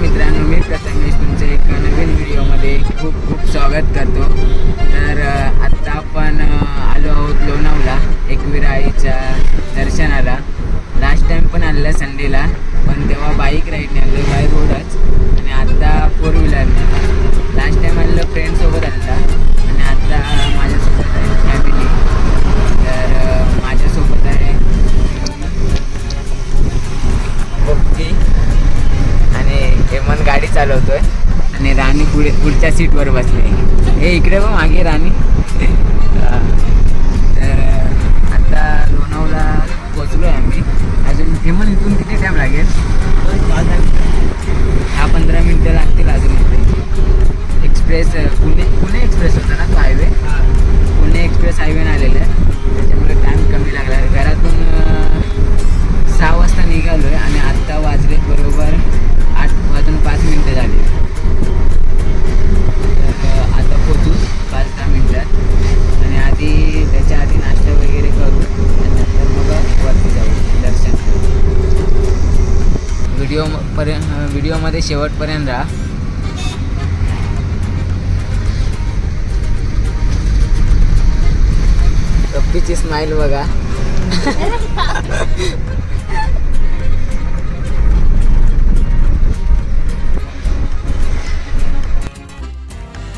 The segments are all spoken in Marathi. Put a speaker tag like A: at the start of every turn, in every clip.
A: मित्रांनो मी प्रथमेश तुमचे एक नवीन व्हिडिओमध्ये. खूप खूप स्वागत करतो. तर आत्ता आपण आलो आहोत लोणावला एकविराईच्या दर्शनाला. लास्ट टाइम पण आलेलं संडेला पण तेव्हा बाईक राईडने आलो बाय रोडच आणि आत्ता फोर व्हीलरने लास्ट टाइम आणलं फ्रेंडसोबत आणला आणि आत्ता माझ्यासोबत आहे फॅमिली तर माझ्या हेमंत गाडी चालवतोय. आणि राणी पुढे पुढच्या सीटवर बसले. हे इकडे मग मागे राणी. तर आता लोणावला पोचलो आहे आम्ही. अजून हेमन इथून किती टाईम लागेल? दहा पंधरा मिनटं लागतील अजून इथे. एक्सप्रेस पुणे पुणे एक्सप्रेस होता ना तो हायवे पुणे एक्सप्रेस हायवेनं आलेला आहे. त्याच्यामुळे टाईम कमी लागला. घरातून सहा वाजता निघालो आहे आणि आत्ता वाजले बरोबर मिनटं झाली. तर आता पोचू पाच दहा मिनटात. आणि आधी त्याच्या आधी नाश्ता वगैरे करू आणि नंतर मग वरती जाऊ दर्शन व्हिडिओ पर्यंत व्हिडिओमध्ये शेवटपर्यंत राहा. गप्पीची स्माईल बघा.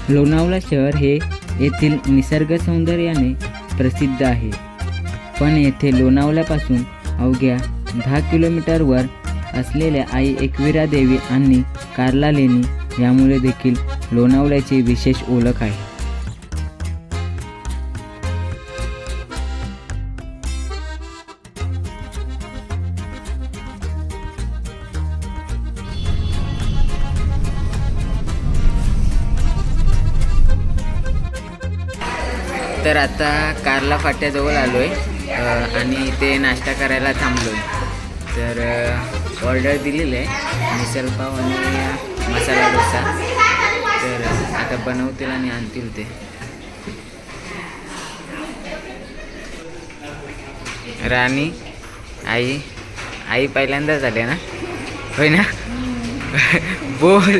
A: लोणावळा शहर हे येथील निसर्ग सौंदर्याने प्रसिद्ध आहे. पण येथे लोणावळ्यापासून अवघ्या दहा किलोमीटरवर असलेल्या आई एकविरा देवी आणि कार्ला लेणी यामुळे देखील लोणावळ्याची विशेष ओळख आहे. तर आता कारला फाट्याजवळ आलो आहे आणि ते नाश्ता करायला थांबलो आहे तर ऑर्डर दिलेलं आहे मिसलपाव आणि मसाला डोसा. तर आता बनवतील आणि आणतील ते. राणी आई आई पहिल्यांदाच आले ना? होय ना? बोल.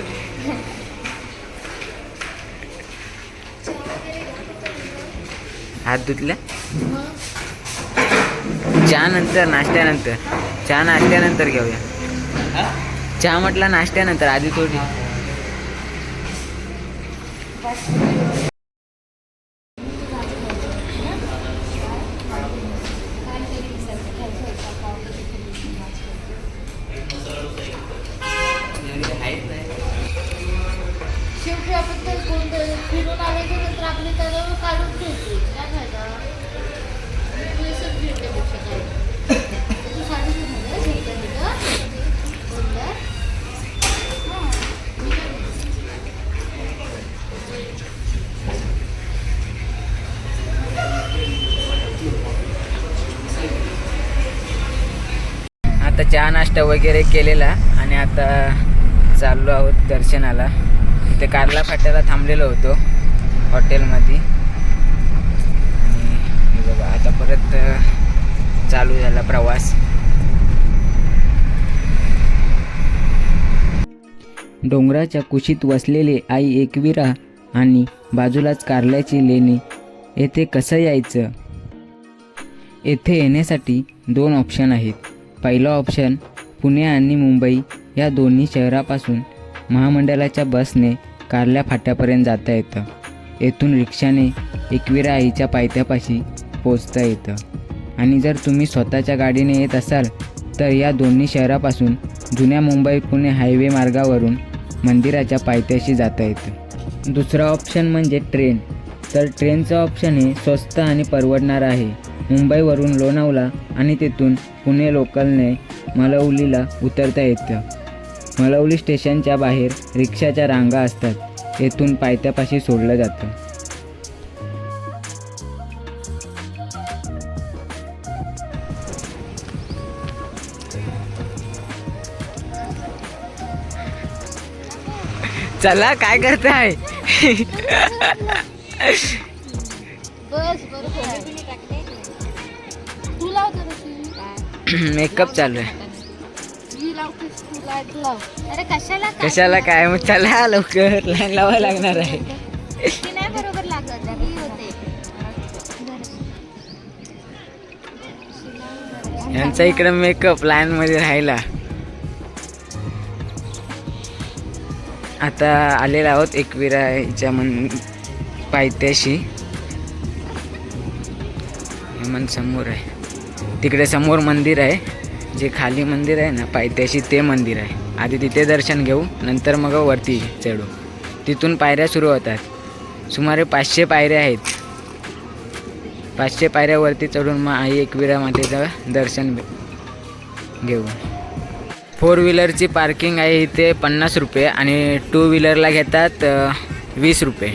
A: हात धुतला चहा नंतर नाश्त्यानंतर. चहा नाश्त्यानंतर घेऊया. चहा म्हटला नाश्त्यानंतर आधी थोडी. आता चहा नाश्ता वगैरे केलेला आणि आता चाललो आहोत दर्शनाला. इथे कारला फाट्याला थांबलेलो होतो हॉटेलमध्ये. आणि बघा आता परत चालू झाला प्रवास. डोंगराच्या कुशीत वसलेले आई एकविरा आणि बाजूलाच कारल्याची लेणी. येथे कसं यायचं? येथे येण्यासाठी दोन ऑप्शन आहेत. पहिला ऑप्शन पुणे आणि मुंबई या दोन्ही शहरापासून महामंडळाच्या बसने कारल्या फाट्यापर्यंत जाता येतं. येथून रिक्षाने एकविरा आईच्या पायथ्यापाशी पोचता येतं. आणि जर तुम्ही स्वतःच्या गाडीने येत असाल तर या दोन्ही शहरापासून जुन्या मुंबई पुणे हायवे मार्गावरून मंदिराच्या पायथ्याशी जाता येतं. दुसरा ऑप्शन म्हणजे ट्रेन तर ट्रेनचं ऑप्शन हे स्वस्त आणि परवडणार आहे. मुंबईवरून लोणावला आणि तिथून पुणे लोकलने मलवलीला उतरता येतं. मलवली स्टेशनच्या बाहेर रिक्षाच्या रांगा असतात. येथून पायथ्यापाशी सोडलं जातं. चला काय करताय? मेकअप चालू आहे.
B: ही लाव कशाला काय?
A: मग चला लवकर लाईन लावायला लागणार आहे. यांचा इकडे मेकअप लाईन मध्ये राहिला. आता आलेलो आहोत एकविराच्या मन पायथ्याशी. हे समोर आहे. तिकडे समोर मंदिर आहे. जे खाली मंदिर आहे ना पायथ्याशी ते मंदिर आहे. आधी तिथे दर्शन घेऊ नंतर मग वरती चढू. तिथून पायऱ्या सुरू होतात. सुमारे पाचशे पायऱ्या आहेत. पाचशे पायऱ्यावरती चढून मग आई एकविरा मातेचं दर्शन घेऊ. फोर व्हीलरची पार्किंग आहे इथे पन्नास रुपये आणि टू व्हीलरला घेतात वीस रुपये.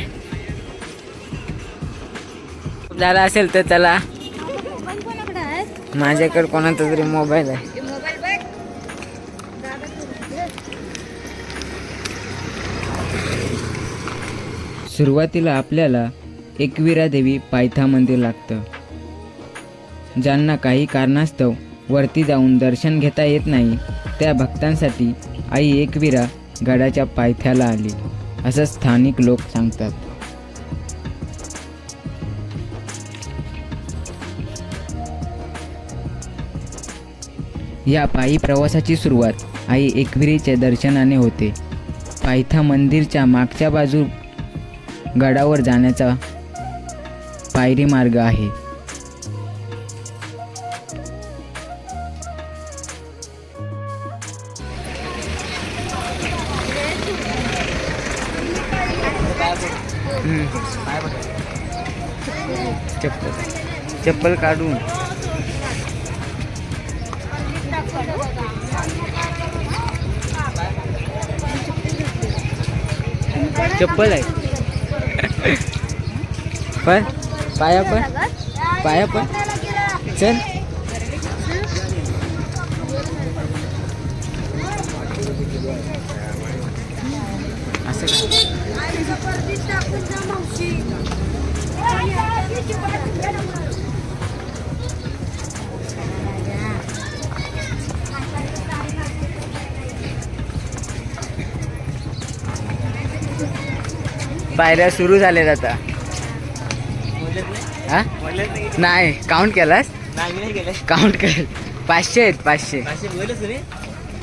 A: झाला असेल तर चला. माझ्याकडे कोणाचा तरी मोबाईल आहे. सुरुवातीला आपल्याला एकविरा देवी पायथा मंदिर लागतं. ज्यांना काही कारणास्तव वरती जाऊन दर्शन घेता येत नाही त्या भक्तांसाठी आई एकविरा गडाच्या पायथ्याला आली असं स्थानिक लोक सांगतात. या पायी प्रवासाची सुरुवात. आई एकविरीच्या दर्शनाने होते. पायथा मंदिरच्या मागच्या बाजू गडावर जाण्याचा पायरी मार्ग आहे. चप्पल. चप्पल काढून. चप्पल आहे. पण? पाया पण? पाया पण? चल. पायऱ्या सुरू झाल्यात आता. हा? नाही. काउंट केलास? काउंट कर. पाचशे आहेत पाचशे.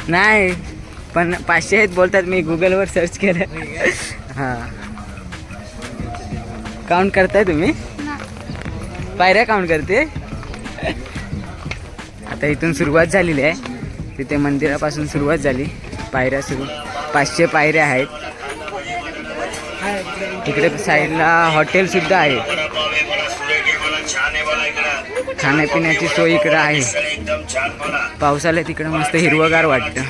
A: नाही? पण पाचशे आहेत बोलतात मी गुगलवर सर्च केलं. हां. काउंट करताय तुम्ही? पायऱ्या काउंट करते. आता इथून सुरुवात झालेली आहे. तिथे मंदिरापासून सुरुवात झाली. पायऱ्या सुरू. पाचशे पायऱ्या आहेत. तिकडे साईडला हॉटेल सुद्धा आहे. खाण्यापिण्याची सोय इकडं आहे. पावसाला तिकडं मस्त हिरवगार वाटतं.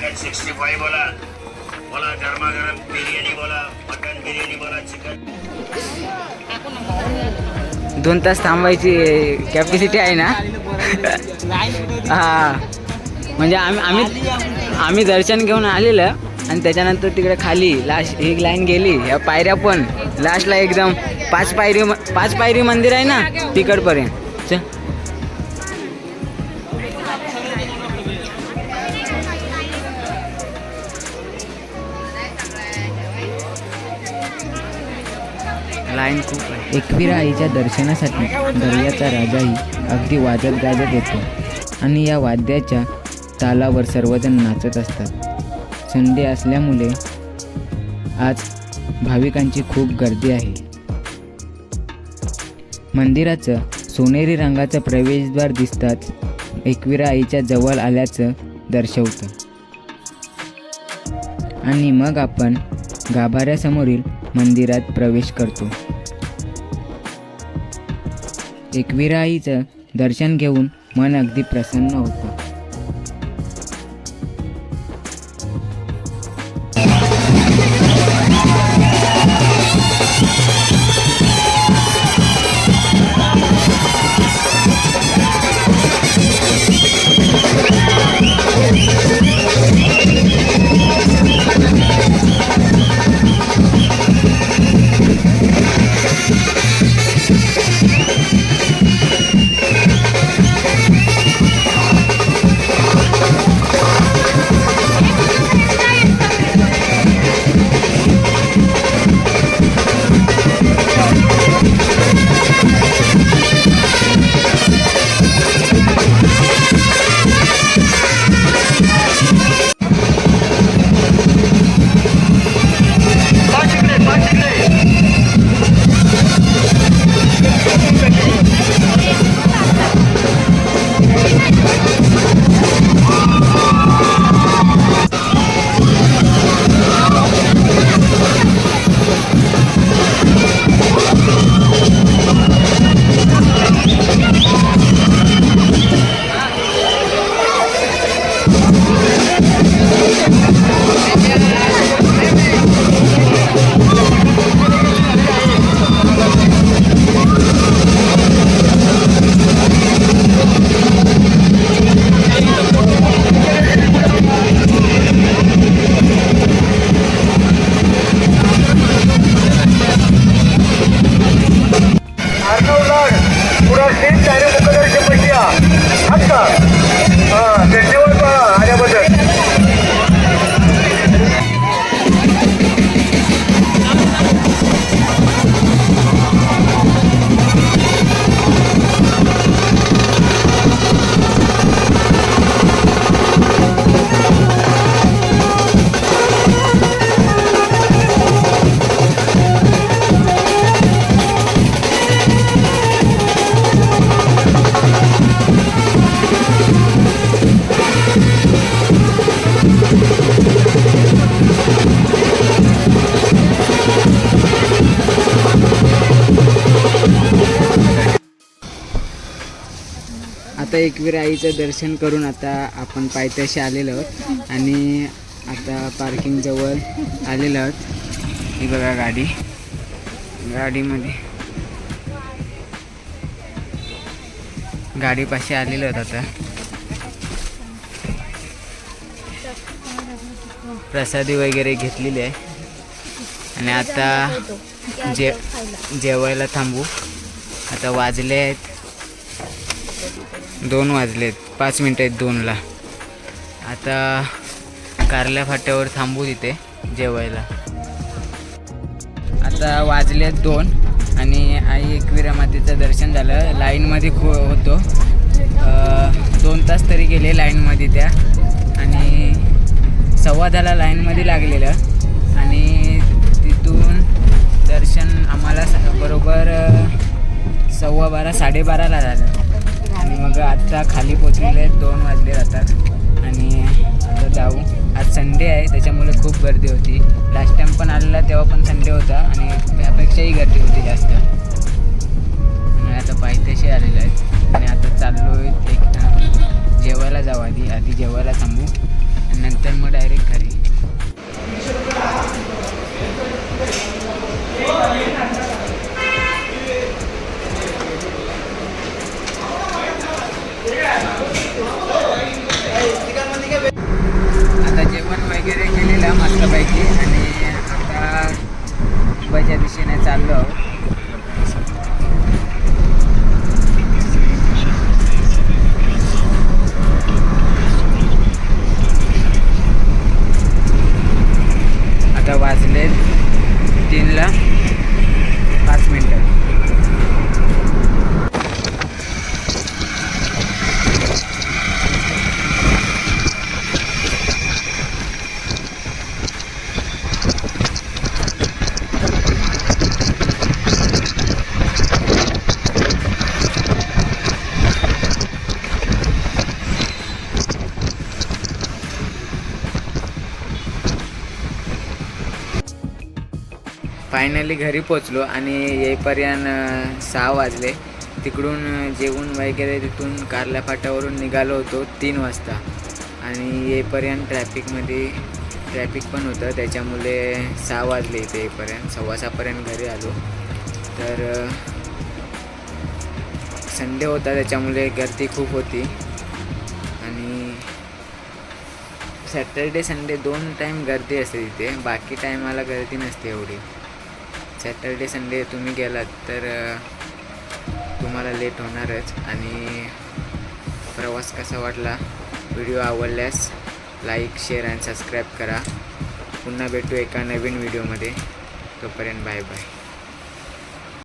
A: दोन तास थांबायची कॅपॅसिटी आहे ना? हा. म्हणजे आम्ही आम्ही आम्ही दर्शन घेऊन आलेलं. आणि त्याच्यानंतर तिकडे खाली लास्ट एक लाईन गेली या पायऱ्या पण. लास्टला एकदम पाच पायरी पाच पायरी मंदिर आहे ना तिकडपर्यंत. लाईन खूप एकविरा आईच्या दर्शनासाठी दर्याचा राजाही अगदी वाजत गाजत येतो. आणि या वाद्याच्या तालावर सर्वजण नाचत असतात. संडे असल्यामुळे आज भाविकांची खूप गर्दी आहे. मंदिराचं सोनेरी रंगाचं प्रवेशद्वार दिसताच एकविरा आईच्या जवळ आल्याचं दर्शवतं. आणि मग आपण गाभाऱ्यासमोरील मंदिरात प्रवेश करतो. एकविरा आईचं दर्शन घेऊन मन अगदी प्रसन्न होतं. Thank you. आता एकवीर आईचं दर्शन करून आता आपण पायथ्याशी आलेलो आहोत. आणि आता पार्किंगजवळ आलेलो आहोत. ही बघा गाडी. गाडीमध्ये. गाडीपाशी आलेलो आहोत आता. प्रसादी वगैरे घेतलेली आहे. आणि आता जे जेवायला थांबू. आता वाजले आहेत. दोन वाजले आहेत पाच मिनटं आहेत दोनला. आता कारल्या फाट्यावर थांबू तिथे जेवायला. आता वाजले आहेत दोन आणि आई एकविरा मातेचं दर्शन झालं. लाईनमध्ये खू होतो. दोन तास तरी गेले लाईनमध्ये त्या. आणि सव्वा लाईनमध्ये लागलेलं. आणि तिथून दर्शन आम्हाला स- बरोबर सव्वा बारा साडेबाराला झालं. आणि मग आत्ता खाली पोचलेले दोन वाजले जातात. आणि आता जाऊ. आज संडे आहे त्याच्यामुळे खूप गर्दी होती. लास्ट टाइम पण आलेला तेव्हा पण संडे होता. आणि त्यापेक्षाही गर्दी होती जास्त. आणि आता पायथ्याशी आलेलं आहे आणि आता फायनली घरी पोचलो आणि येईपर्यंत सहा वाजले. तिकडून जेवून वगैरे तिथून कारल्या फाट्यावरून निघालो होतो तीन वाजता. आणि येईपर्यंत ट्रॅफिकमध्ये ट्रॅफिक पण होतं. त्याच्यामुळे सहा वाजले इथे येईपर्यंत. सव्वा सहापर्यंत घरी आलो. तर संडे होता त्याच्यामुळे गर्दी खूप होती. आणि सॅटर्डे संडे दोन टाईम गर्दी असते तिथे. बाकी टायमाला गर्दी नसते एवढी. सॅटर्डे संडे तुम्ही गेलात तर तुम्हाला लेट होणारच. आणि प्रवास कसा वाटला? व्हिडिओ आवडल्यास लाईक शेअर आणि सबस्क्राईब करा. पुन्हा भेटू एका नवीन व्हिडिओमध्ये तोपर्यंत बाय बाय